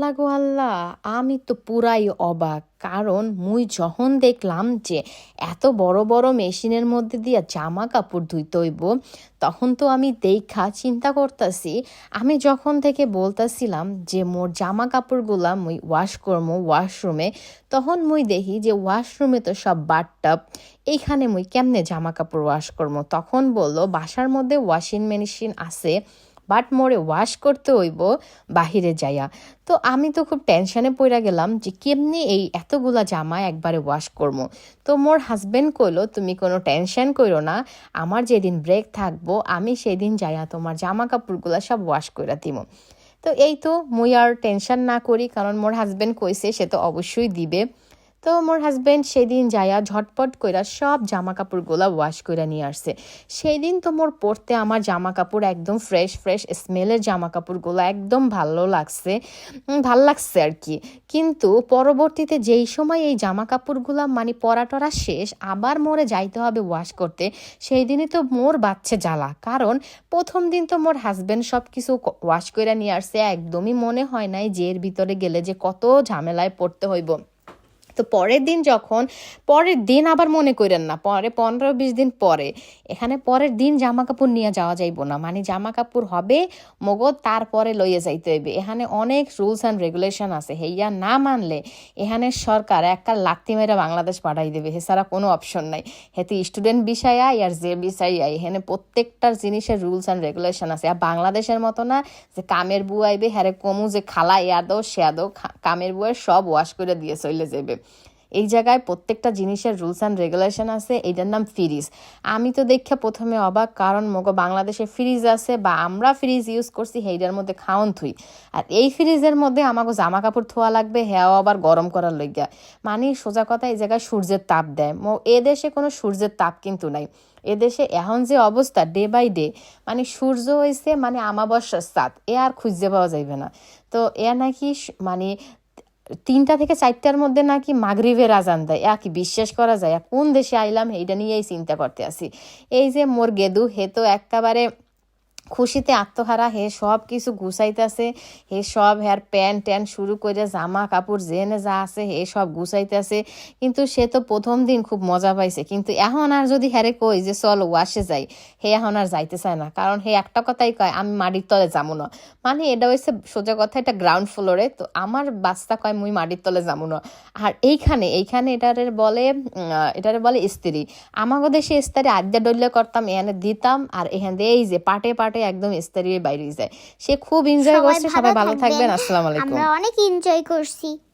আল্লাহ গো আল্লাহ, আমি তো পুরাই অবাক। কারণ মুই যখন দেখলাম যে এত বড় বড় মেশিনের মধ্যে দিয়া জামা কাপড় ধুইতে হইব, তখন তো আমি দেখা চিন্তা করতেছি। আমি যখন থেকে বলতেছিলাম যে মোর জামা কাপড়গুলা মুই ওয়াশ করব ওয়াশরুমে, তখন মুই দেখি যে ওয়াশরুমে তো সব বাথটাব, এইখানে মুই কেমনে জামা কাপড় ওয়াশ করব তখন বলল, বাসার মধ্যে ওয়াশিং মেশিন আছে বাট মোরে ওয়াশ করতে হইব বাহিরে যাইয়া। তো আমি তো খুব টেনশনে পড়ে গেলাম যে কেমনি এই এতগুলা জামা একবারে ওয়াশ করব তো মোর হাজবেন্ড কইলো, তুমি কোনো টেনশন করো না, আমার যেদিন ব্রেক থাকব, আমি সেদিন যাইয়া তোমার জামা কাপড়গুলা সব ওয়াশ করে দিব তো এই তো মুই আর টেনশন না করি, কারণ মোর হাজবেন্ড কইছে সে তো অবশ্যই দিবে। তো মোর হাজবেন্ড সেদিন যাইয়া ঝটপট কইরা সব জামা কাপড়গুলা ওয়াশ কইরা নিয়ে আসছে। সেই দিন তো মোর পরতে আমার জামা কাপড় একদম ফ্রেশ ফ্রেশ স্মেলের জামা কাপড়গুলো একদম ভালো লাগছে ভালো লাগছে আর কি। কিন্তু পরবর্তীতে যেই সময় এই জামা কাপড়গুলা মানে পরা টরা শেষ, আবার মোরে যাইতে হবে ওয়াশ করতে সেই দিনই তো মোর বাচ্চা জ্বালা। কারণ প্রথম দিন তো মোর হাজবেন্ড সব কিছু ওয়াশ করে নিয়ে আসছে, একদমই মনে হয় নাই যে এর ভিতরে গেলে যে কত ঝামেলায় পড়তে হইব। তো পরের দিন যখন, পরের দিন আবার মনে করেন না, পরে পনেরো বিশ দিন পরে, এখানে পরের দিন জামা কাপড় নিয়ে যাওয়া যাইব না মানে জামা কাপড় হবে মগজ তারপরে লইয়ে যাইতে হইবে। এখানে অনেক রুলস অ্যান্ড রেগুলেশন আছে, হেইয়া না মানলে এখানে সরকার একটা লাত্তি মেরে বাংলাদেশ পাঠাই দেবে, এছাড়া কোনো অপশন নাই। হেতে স্টুডেন্ট বিষয় আই আর যে বিষয় আই, এখানে প্রত্যেকটার জিনিসের রুলস অ্যান্ড রেগুলেশন আছে। আর বাংলাদেশের মতো না, যে কামের বউ আইবে, হ্যারে কমু যে খালা ইয়া দো শ্যায়া দো খা- কামের বউয়ের সব ওয়াশ করে দিয়ে চলে যাবে এই জায়গায় প্রত্যেকটা জিনিসের রুলস অ্যান্ড রেগুলেশন আছে এইটার নাম ফ্রিজ আমি তো দেখে প্রথমে অবাক, কারণ মগো বাংলাদেশে ফ্রিজ আছে বা আমরা ফ্রিজ ইউজ করছি, সেইটার মধ্যে খাওন থুই। আর এই ফ্রিজের মধ্যে আমাকে জামা কাপড় ধোয়া লাগবে, হেয়াও আবার গরম করার লইগা। মানে সোজা কথা, এই জায়গায় সূর্যের তাপ দেয়। মো- এ দেশে কোনো সূর্যের তাপ কিন্তু নাই। এদেশে এখন যে অবস্থা ডে বাই ডে মানে সূর্য হয়েছে মানে আমাবস্যার সাত এ আর খুঁজে পাওয়া যাইবে না। তো এ নাকি মানে তিনটা থেকে চারটার মধ্যে নাকি মাগরিবের আজান দেয়। একই বিশ্বাস করা যায়? কোন দেশে আইলাম এইটা নিয়েই চিন্তা করতে আসি। এই যে মোর গেদু, হে তো একেবারে খুশিতে আত্মহারা, হে সব কিছু গুছাইতেছে, হে সব হের প্যান্ট ট্যান্ট শুরু করে জামা, কাপড় জেনে যা আছে, হে সব গুছাইতেছে। কিন্তু সে তো প্রথম দিন খুব মজা পাইছে। কিন্তু এখন আর যদি হ্যারে কই যে চল ওয়াশে যাই, হে এখন আর যাইতে চায় না। কারণ হে একটা কথাই কয়, আমি মাটির তলে যাব না। মানে এটা হচ্ছে সোজা কথা, এটা গ্রাউন্ড ফ্লোরে তো আমার বাচ্চা কয়, মুই মাটির তলে যাব না। আর এইখানে এইখানে এটারে বলে এটারে বলে স্ত্রী। আমাগো দেশে স্ত্রী আদ্যা ডল্লে করতাম এখানে দিতাম, আর এখান দিয়ে এই যে পাটে পাটে একদম ইস্তারির বাইরে যায়। সে খুব এনজয় করছে সবাই ভালো থাকবেন। থাকবেন। আসসালামু আলাইকুম। আমরা অনেক এনজয় করছি।